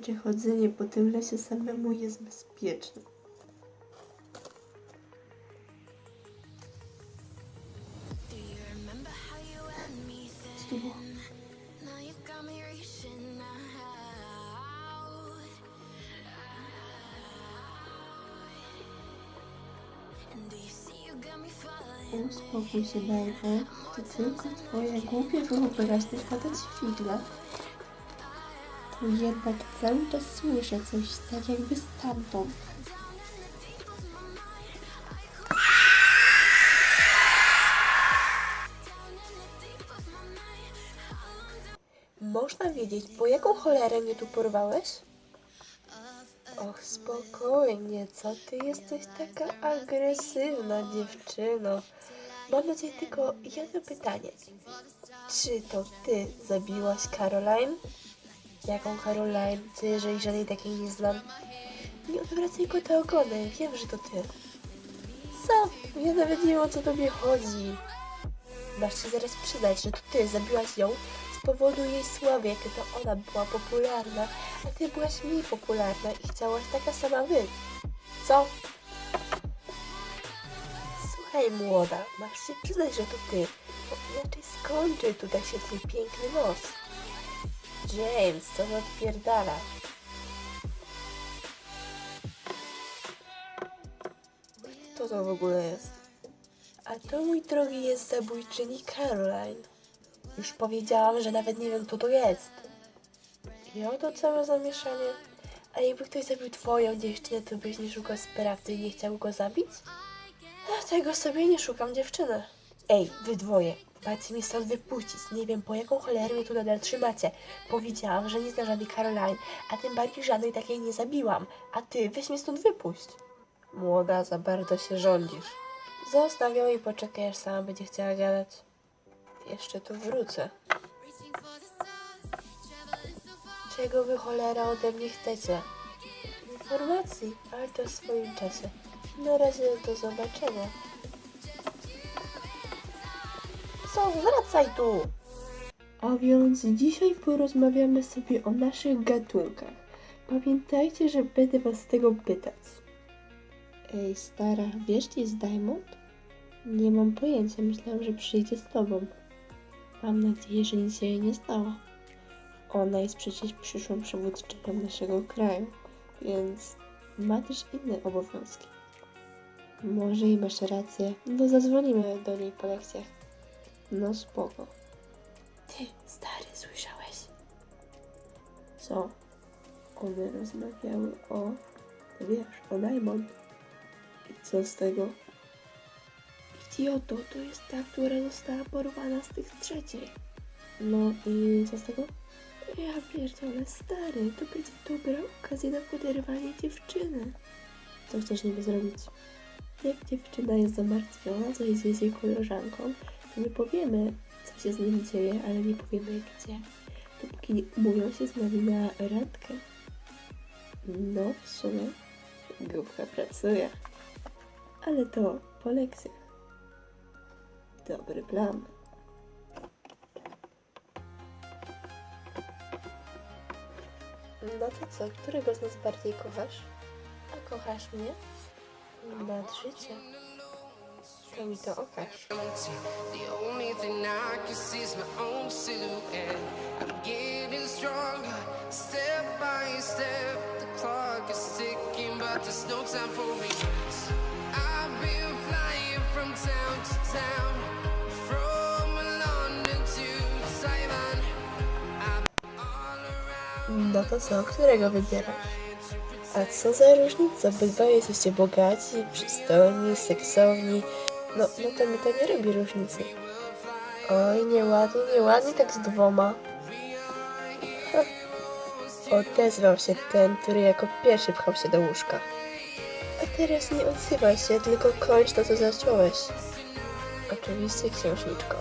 czy chodzenie po tym lesie samemu jest bezpieczne. Uspokój się, Dajwo. To tylko twoje głupie wyobraźnie wpada ci figla. Jednak cały czas słyszę coś tak jakby stamtąd. Można wiedzieć, po jaką cholerę mnie tu porwałeś? Och, spokojnie, co ty jesteś taka agresywna dziewczyno? Mam do ciebie tylko jedno pytanie. Czy to ty zabiłaś Caroline? Jaką Caroline? Ty, jeżeli żadnej takiej nie znam. Nie odwracaj go te ogony, wiem, że to ty. Co? Ja nawet nie wiem, o co tobie chodzi. Masz się zaraz przyznać, że to ty zabiłaś ją z powodu jej sławy, jakie to ona była popularna, a ty byłaś mniej popularna i chciałaś taka sama być. Co? Słuchaj, młoda, masz się przyznać, że to ty, bo inaczej skończy tutaj się twój piękny nos. James, co on odpierdala? Co to w ogóle jest? A to, mój drogi, jest zabójczyni Caroline. Już powiedziałam, że nawet nie wiem, kto to jest. I oto całe zamieszanie. A jakby ktoś zabił twoją dziewczynę, to byś nie szukał sprawcy i nie chciał go zabić? Dlatego sobie nie szukam dziewczyny. Ej, wy dwoje, macie mnie stąd wypuścić. Nie wiem, po jaką cholerę mnie tu nadal trzymacie. Powiedziałam, że nie znam żadnej Caroline, a tym bardziej żadnej takiej nie zabiłam. A ty, weź mnie stąd wypuść. Młoda, za bardzo się rządzisz. Zostaw ją i poczekaj, aż sama będzie chciała gadać. Jeszcze tu wrócę. Czego wy cholera ode mnie chcecie? Informacji, ale to w swoim czasie. Na razie do zobaczenia. Wracaj tu! A więc dzisiaj porozmawiamy sobie o naszych gatunkach. Pamiętajcie, że będę was z tego pytać. Ej, stara, wiesz, gdzie jest Diamond? Nie mam pojęcia, myślałam, że przyjdzie z tobą. Mam nadzieję, że nic się jej nie stało. Ona jest przecież przyszłą przywódczynią naszego kraju, więc ma też inne obowiązki. Może i masz rację, no zadzwonimy do niej po lekcjach. No spoko. Ty, stary, słyszałeś? Co? One rozmawiały o, wiesz, o Diamond. I co z tego? Idioto, to jest ta, która została porwana z tych trzeciej. No i co z tego? Ja pierdolę, stary, to będzie dobra okazja na poderwanie dziewczyny. Co chcesz niby zrobić? Jak dziewczyna jest zamartwiona, co jest z jej koleżanką, to nie powiemy, co się z nim dzieje, ale nie powiemy gdzie. Dopóki nie umówią się z nami na randkę. No, w sumie, głupka pracuje. Ale to po lekcjach. Dobry plan. No to co, którego z nas bardziej kochasz? A kochasz mnie? Nad życie. To mi okaż. No to co, którego wybierasz? A co za różnica? Obydwoje jesteście bogaci, przystojni, seksowni. No, no to mi to nie robi różnicy. Oj, nieładnie, nieładnie tak z dwoma. Odezwał się ten, który jako pierwszy pchał się do łóżka. A teraz nie odzywaj się, tylko kończ to, co zacząłeś. Oczywiście, księżniczko.